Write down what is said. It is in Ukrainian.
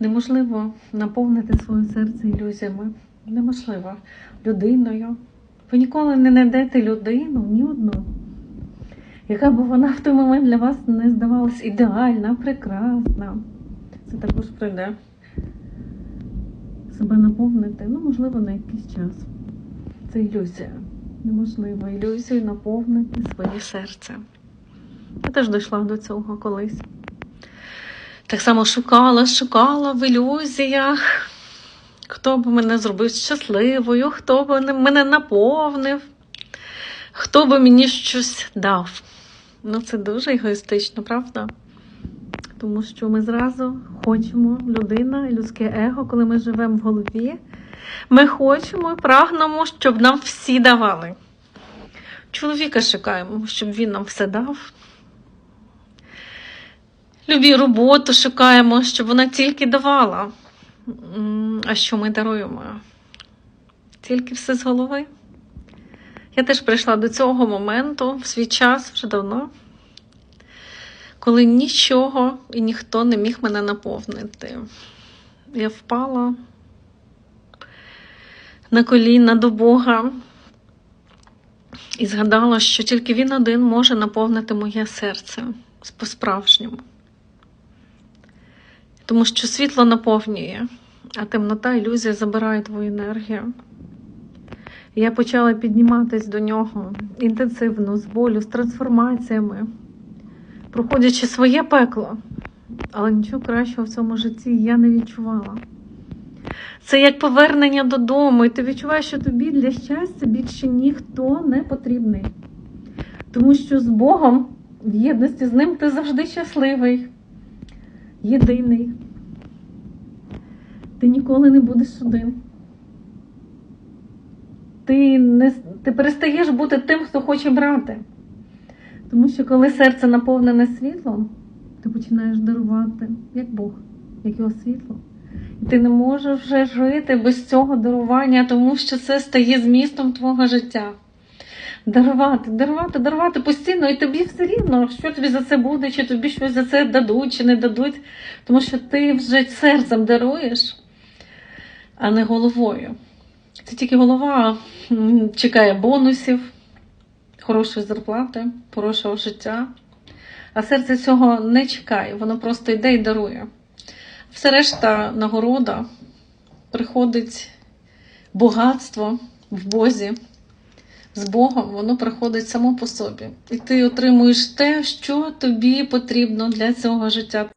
Неможливо наповнити своє серце ілюзіями. Неможливо людиною. Ви ніколи не знайдете людину, ні одну, яка б вона в той момент для вас не здавалась ідеальна, прекрасна. Це також прийде себе наповнити, ну, можливо, на якийсь час. Це ілюзія. Неможливо ілюзію наповнити своє серце. Я теж дійшла до цього колись. Так само шукала, шукала в ілюзіях, хто б мене зробив щасливою, хто б мене наповнив, хто б мені щось дав. Ну, це дуже егоїстично, правда? Тому що ми зразу хочемо, людина, людське его, коли ми живемо в голові, ми хочемо і прагнемо, щоб нам всі давали. Чоловіка шукаємо, щоб він нам все дав. Любі роботу шукаємо, щоб вона тільки давала. А що ми даруємо? Тільки все з голови. Я теж прийшла до цього моменту в свій час вже давно, коли нічого і ніхто не міг мене наповнити. Я впала на коліна до Бога і згадала, що тільки Він один може наповнити моє серце по-справжньому. Тому що світло наповнює, а темнота, ілюзія забирає твою енергію. Я почала підніматись до нього інтенсивно, з болю, з трансформаціями, проходячи своє пекло. Але нічого кращого в цьому житті я не відчувала. Це як повернення додому, і ти відчуваєш, що тобі для щастя більше ніхто не потрібний. Тому що з Богом, в єдності з ним, ти завжди щасливий, єдиний. Ти ніколи не будеш один. Ти, не, ти перестаєш бути тим, хто хоче брати. Тому що коли серце наповнене світлом, ти починаєш дарувати, як Бог, як його світло. І ти не можеш вже жити без цього дарування, тому що це стає змістом твого життя. Дарувати, дарувати, дарувати постійно, і тобі все рівно, що тобі за це буде, чи тобі щось за це дадуть, чи не дадуть, тому що ти вже серцем даруєш, а не головою. Це тільки голова чекає бонусів, хорошої зарплати, хорошого життя. А серце цього не чекає, воно просто йде і дарує. Все решта нагорода приходить багатство в Бозі. З Богом воно приходить само по собі. І ти отримуєш те, що тобі потрібно для цього життя.